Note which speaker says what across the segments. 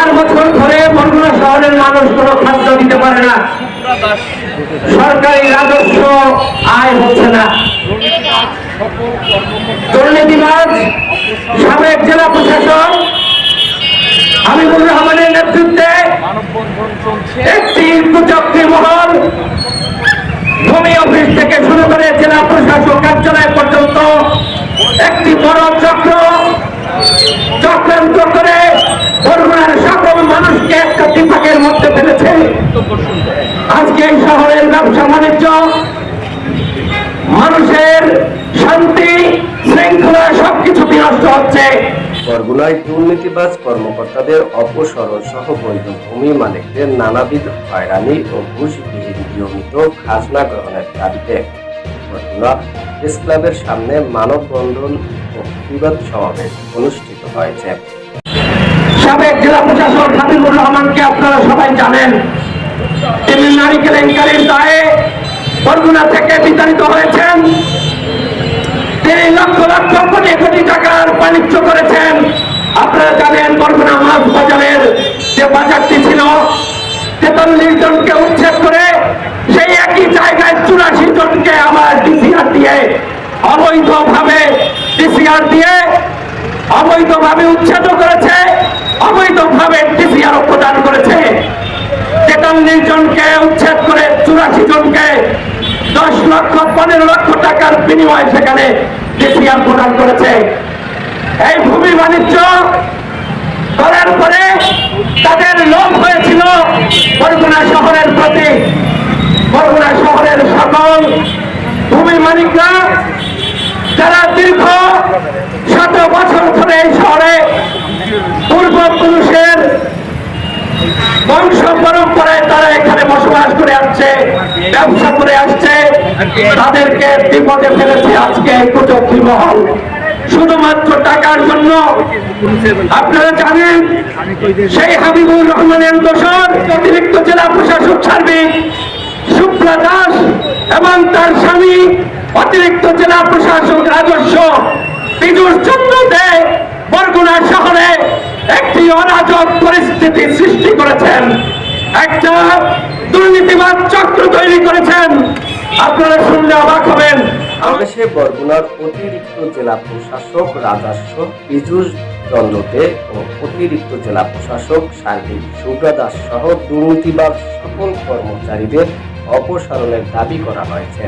Speaker 1: চার বছর ধরে বরগুনা শহরের মানুষ কোনো খাদ্য দিতে পারে না। সরকারি রাজস্ব আয় হচ্ছে না। দুর্নীতিবাজ সাবেক জেলা প্রশাসক হাবিবুর রহমানের নেতৃত্বে একটি কুচক্রী মহল ভূমি অফিস থেকে শুরু করে জেলা প্রশাসক কার্যালয় পর্যন্ত একটি বড় চক্র চক্রান্ত করে আজকে এই শহরের ব্যবসা বাণিজ্য মানুষের শান্তি শৃঙ্খলা সবকিছু বিনষ্ট হচ্ছে।
Speaker 2: বরগুনায় দুর্নীতিবাজ কর্মকর্তাদের অপসরণ সহ বৈধ ভূমি মালিকদের নানাবিধ হয়রানি ও ঘুষবিহীন নিয়মিত খাজনা গ্রহণের দাবিতে বরগুনা প্রেস ক্লাবের সামনে মানববন্ধন ও প্রতিবাদ সমাবেশ অনুষ্ঠিত হয়েছে।
Speaker 1: সাবেক জেলা প্রশাসক হাবিবুর রহমানকে আপনারা সবাই জানেন তিনি নারী কেলেঙ্কারির দায়ে বরগুনা থেকে বিতাড়িত হয়েছেন। তিনি লক্ষ লক্ষ কোটি কোটি টাকার বাণিজ্য করেছেন। আপনারা জানেন বরগুনা মাছ বাজারের যে বাজারটি ছিল, তেতাল্লিশ জনকে উচ্ছেদ করে সেই একই জায়গায় চুরাশি জনকে আবার ডিসিআর দিয়ে, অবৈধভাবে ডিসিআর দিয়ে অবৈধভাবে উচ্ছেদ করেছে, অবৈধভাবে ডিসিআর প্রদান করেছে। তেতাল্লিশ জনকে উচ্ছেদ করে চুরাশি জনকে দশ লক্ষ, পনেরো লক্ষ টাকার বিনিময়ে সেখানে ডিসিআর প্রদান করেছে। এই ভূমি বাণিজ্য করার পরে তাদের লোভ হয়েছিল বরগুনা শহরের প্রতি। বরগুনা শহরের সকল ভূমি মালিকরা, যারা দীর্ঘ শত বছর ধরে এই শহরে পূর্বপুরুষের বংশ পরম্পরায় ব্যবসা করে আসছে, তাদেরকে বিপদে ফেলেছে আজকে এই কুচক্রী মহল। শুধুমাত্র টাকার জন্য, আপনারা জানেন, সেই হাবিবুর রহমানের দোষর অতিরিক্ত জেলা প্রশাসক সার্বিক শুক্লা দাস এবং তার স্বামী অতিরিক্ত জেলা প্রশাসক রাজস্ব। পীযুষ চন্দ্র দে বরগুনা শহরে একটি অরাজক পরিস্থিতি সৃষ্টি করেছেন। একটা দুর্নীতিবাদ চক্র তৈরি করেছেন। আপনারা শুনলে অবাক হবেন।
Speaker 2: সমাবেশে বরগুনার অতিরিক্ত জেলা প্রশাসক রাজস্ব পীযুষ চন্দ্রতে ও অতিরিক্ত জেলা প্রশাসক সার্বিক সুব্রা দাস সহ দুর্নীতিবাদ সকল কর্মচারীদের অপসারণের দাবি করা হয়েছে।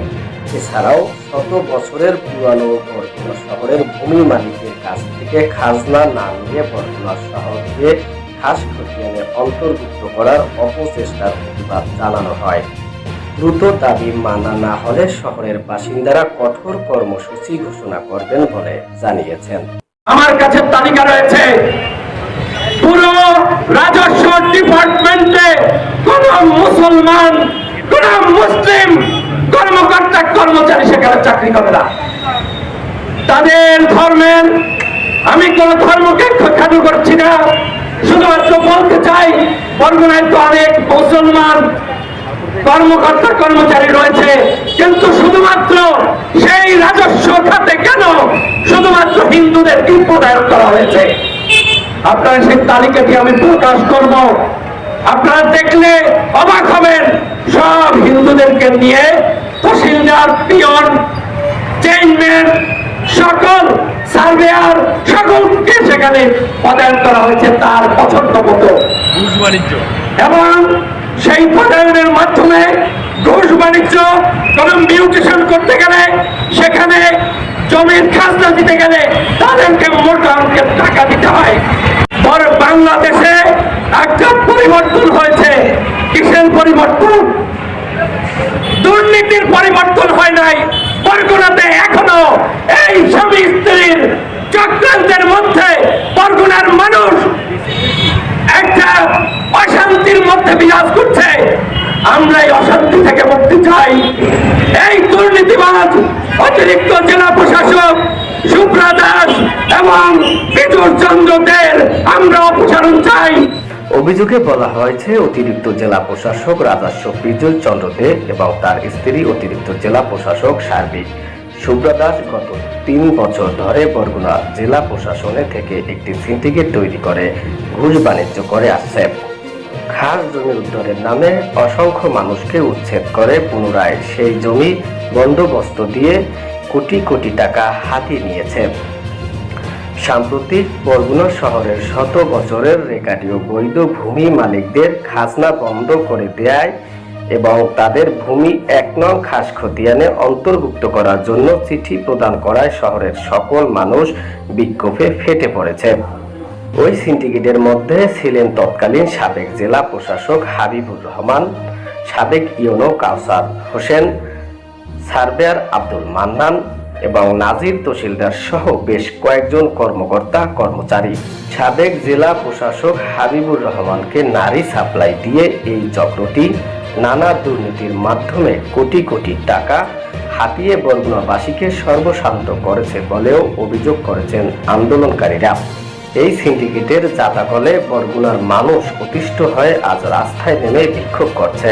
Speaker 2: এছাড়াও শত বছরের পুরানো বরগুনা শহরের ভূমি মালিকের কাছ থেকে খাজনা না নিয়ে বরগুনা শহরকে খাস খতিয়ানে অন্তর্ভুক্ত করার অপচেষ্টার প্রতিবাদ জানানো হয়। দ্রুত দাবি মানা না হলে শহরের বাসিন্দারা কঠোর কর্মসূচি ঘোষণা করবেন বলে জানিয়েছেন।
Speaker 1: আমার কাছে তালিকা রয়েছে, পুরো রাজস্ব ডিপার্টমেন্টে কোন মুসলমান, কোন মুসলিম কর্মকর্তা, কর্মচারী সেখানে চাকরি করে না। তাদের ধর্মের, আমি কোন ধর্মকে খাটো করছি না। শুধুমাত্র বলতে চাই, বরগুনায় তো অনেক মুসলমান কর্মকর্তা, কর্মচারী রয়েছে, কিন্তু শুধুমাত্র সেই রাজস্ব খাতে কেন শুধুমাত্র হিন্দুদের প্রদায়ন করা হয়েছে? আপনারা সেই তালিকাটি আমি প্রকাশ করব। আপনারা দেখলে অবাক হবেন, সব হিন্দুদেরকে নিয়ে তহসিলদার পিয়ন, চেইনম্যান, সকল সার্ভেয়ার সকলকে সেখানে পদায়ন করা হয়েছে তার পছন্দ মতো। এবং সেই পদায়নের মাধ্যমে ঘুষ বাণিজ্য কোন মিউটেশন করতে গেলে সেখানে জমির খাজনা দিতে গেলে তাদেরকে মোটা অঙ্কের টাকা দিতে হয়। পর বাংলাদেশে একটা পরিবর্তন হয়েছে। কিসের পরিবর্তন? দুর্নীতির পরিবর্তন হয় নাই। বরগুনাতে এখনও এই স্বামী স্ত্রীর
Speaker 2: অভিযোগে বলা হয়েছে, অতিরিক্ত জেলা প্রশাসক রাজস্ব বিজয় চন্দ্র দে এবং তার স্ত্রী অতিরিক্ত জেলা প্রশাসক সার্বিক। সুব্রা দাস গত তিন বছর ধরে বরগুনা জেলা প্রশাসনে থেকে একটি সিন্ডিকেট তৈরি করে, ঘুষ বাণিজ্য করে আসছে খাস জমি উদ্ধারের নামে অসংখ্য মানুষকে উচ্ছেদ করে পুনরায় সেই জমি বন্দোবস্ত দিয়ে কোটি কোটি টাকা হাতিয়ে নিয়েছে সাম্প্রতিক বরগুনা শহরের শত বছরের রেকার্ডীয় বৈধ ভূমি মালিকদের খাজনা বন্ধ করে দেয় এবং তাদের ভূমি এক নং খাস খতিয়ানে অন্তর্ভুক্ত করার জন্য চিঠি প্রদান করায় শহরের সকল মানুষ বিক্ষোভে ফেটে পড়েছে। ওই সিন্ডিকেটের মধ্যে ছিলেন তৎকালীন সাবেক জেলা প্রশাসক হাবিবুর রহমান, সাবেক ইউনো কাউসার হোসেন সার্ভেয়ার আব্দুল মান্নান এবং নাজির তহসিলদার সহ বেশ কয়েকজন কর্মকর্তা, কর্মচারী সাবেক জেলা প্রশাসক হাবিবুর রহমানকে নারী সাপ্লাই দিয়ে এই চক্রটি নানা দুর্নীতির মাধ্যমে কোটি কোটি টাকা হাতিয়ে বরগুনাবাসীকে সর্বশান্ত করেছে বলেও অভিযোগ করেছেন আন্দোলনকারীরা। এই সিন্ডিকেটের জাতাকলে বরগুনার মানুষ অতিষ্ঠ হয়ে আজ রাস্তায় নেমে বিক্ষোভ করছে।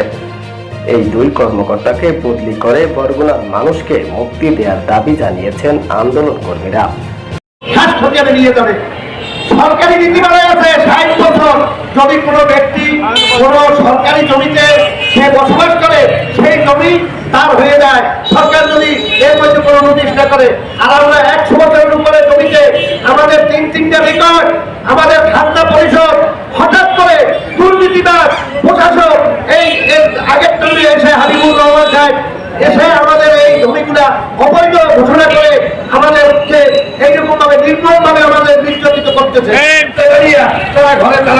Speaker 2: এই দুই কর্মকর্তাকে বদলি করে বরগুনার মানুষকে মুক্তি দেওয়ার দাবি জানিয়েছেন আন্দোলন কর্মীরা।
Speaker 3: সরকারি আছে ষাট বছর যদি কোনো ব্যক্তি সরকারি জমিতে সে বসবাস করে, সেই জমি তার হয়ে যায়। সরকার যদি এর মধ্যে কোনো নোটিশ করে, আর আমরা একশো বছরের উপরে জমিতে আমাদের তিন তিনটা রেকর্ড আমাদের খাজনা পরিষদ হঠাৎ করে দুর্নীতিবাদ প্রশাসক এই এর আগের জমি এসে হাবিবুর রহমান সাহেব এসে আমাদের এই জমিগুলা অবৈধ ঘোষণা করে আমাদেরকে এইরকম ভাবে নির্মম ভাবে আমাদের নির্যাতিত করতেছে তারা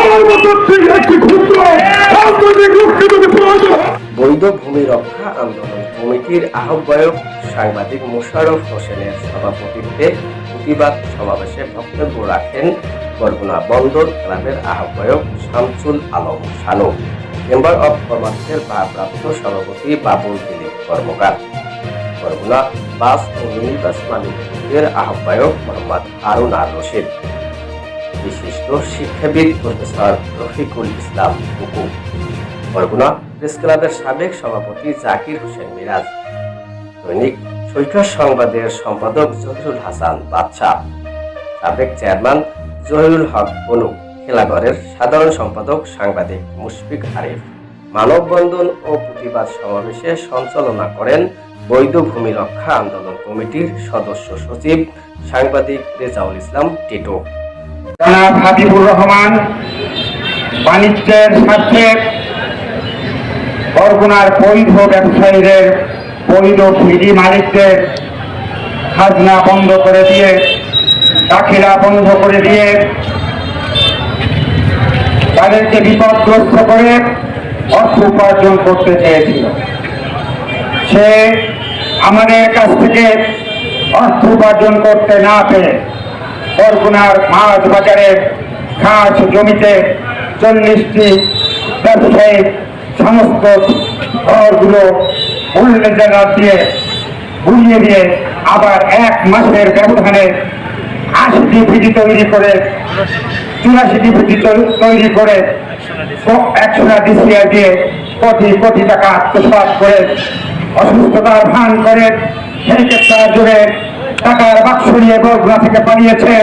Speaker 2: বৈধ ভূমি রক্ষা আন্দোলন কমিটির আহ্বায়ক সাংবাদিক মোশাররফ হোসেনের সভাপতিত্বে প্রতিবাদ সমাবেশে বক্তব্য রাখেন বরগুনা বন্দর ক্লাবের আহ্বায়ক শামসুল আলম শানু। চেম্বার অব কমার্সের ভারপ্রাপ্ত সভাপতি বাবুল দিলীপ কর্মকার। বরগুনা বাস ও মিনি বাস মালিকদের আহ্বায়ক মোহাম্মদ হারুন আর রশিদ। বিশিষ্ট শিক্ষাবিদ প্রফেসর রফিকুল ইসলাম হুকুম। বরগুনা প্রেস ক্লাবের সাবেক সভাপতি জাকির হোসেন মিরাজ। দৈনিক সৈকত সংবাদের সম্পাদক জহিরুল হাসান বাদশাহ। সাবেক চেয়ারম্যান জহিরুল হক বনু। খেলাঘরের সাধারণ সম্পাদক সাংবাদিক মুশফিক আরিফ। মানববন্ধন ও প্রতিবাদ সমাবেশে সঞ্চালনা করেন বৈধ ভূমি রক্ষা আন্দোলন কমিটির সদস্য সচিব সাংবাদিক রেজাউল ইসলাম টিটু।
Speaker 4: জনাব হাবিবুর রহমান, বাণিজ্যের স্বার্থে বরগুনার বৈধ ব্যবসায়ীদের বৈধ ফিরি মালিকদের খাজনা বন্ধ করে দিয়ে, দাখিলা বন্ধ করে দিয়ে তাদেরকে বিপদগ্রস্ত করে অর্থ উপার্জন করতে চেয়েছিল। সে আমাদের কাছ থেকে অর্থ উপার্জন করতে না পেরে বরগুনার মাছ বাজারের ঘাস জমিতে চল্লিশটি ব্যবসায়ী সমস্ত ঘরগুলো জায়গা দিয়ে ঘুরিয়ে দিয়ে আবার এক মাসের ব্যবধানে আশিটি ভিডি তৈরি করে, চুরাশিটি ভিডি তৈরি করে একশো ডিসিআর দিয়ে কোটি কোটি টাকা আত্মসাৎ করে অসুস্থতার ভান করে হেলিকপ্টার জুড়ে টাকার বাক্স নিয়ে বরগুনা থেকে পালিয়েছে।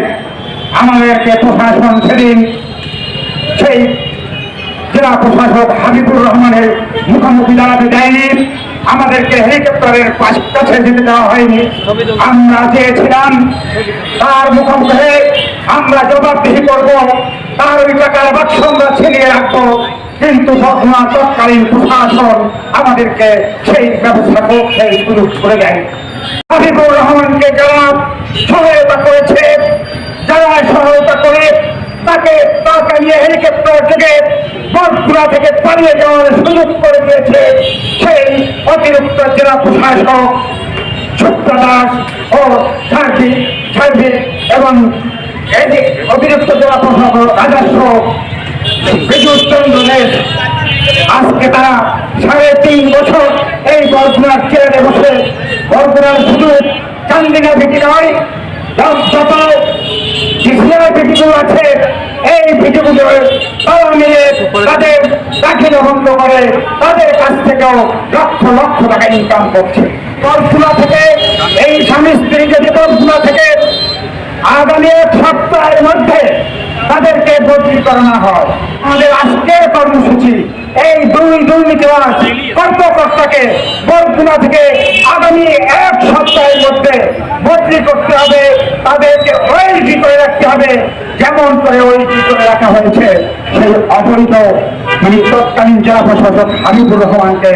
Speaker 4: আমাদেরকে প্রশাসন সেদিন সেই জেলা প্রশাসক হাবিবুর রহমানের মুখোমুখি দাঁড়াতে দেয়নি। আমাদেরকে হেলিকপ্টারের কাছে যেতে দেওয়া হয়নি। আমরা চেয়েছিলাম তার মুখোমুখি আমরা জবাবদিহি করব। তার ওই টাকার বাক্স আমরা ছিনিয়ে রাখব। কিন্তু তৎকালীন প্রশাসন আমাদেরকে সেই ব্যবস্থা সেই সুযোগ করে দেয়। হাবিবুর রহমানকে যারা সহায়তা করেছে, যারা সহায়তা করে তাকে তাকে নিয়ে হেলিকপ্টার থেকে বটপুরা থেকে পালিয়ে যাওয়ার সুযোগ করে দিয়েছে সেই অতিরিক্ত জেলা প্রশাসক সুপ্রা দাস ও সার্বিক সার্বিক এবং অতিরিক্ত জেলা প্রশাসক রাজস্ব বিদ্যুৎ আজকে তারা সাড়ে তিন বছর এই বরগুনার চেয়ারে বসে, বরগুনার শুধু চান্দিনা ভিটি নয় যত- ডিসিআই ভিটিগুলো আছে। এই ভিটিগুলো তারা মিলে তাদের চাকরি বন্ধ করে, তাদের কাছ থেকেও লক্ষ লক্ষ টাকা ইনকাম করছে। বরগুনা থেকে, এই স্বামী স্ত্রী যদি বরগুনা থেকে আগামী এক সপ্তাহের মধ্যে তাদেরকে বদলি করানো হয়। আমাদের আজকের কর্মসূচি, এই দুই দুর্নীতিবাজ কর্মকর্তাকে বরগুনা থেকে আগামী এক সপ্তাহের মধ্যে বদলি করতে হবে, তাদেরকে ওয়েলটি করে রাখতে হবে, যেমন করে ওয়েলটি করে রাখা হয়েছে। সেই অবৈধ তৎকালীন জেলা প্রশাসক হাবিবুর রহমানকে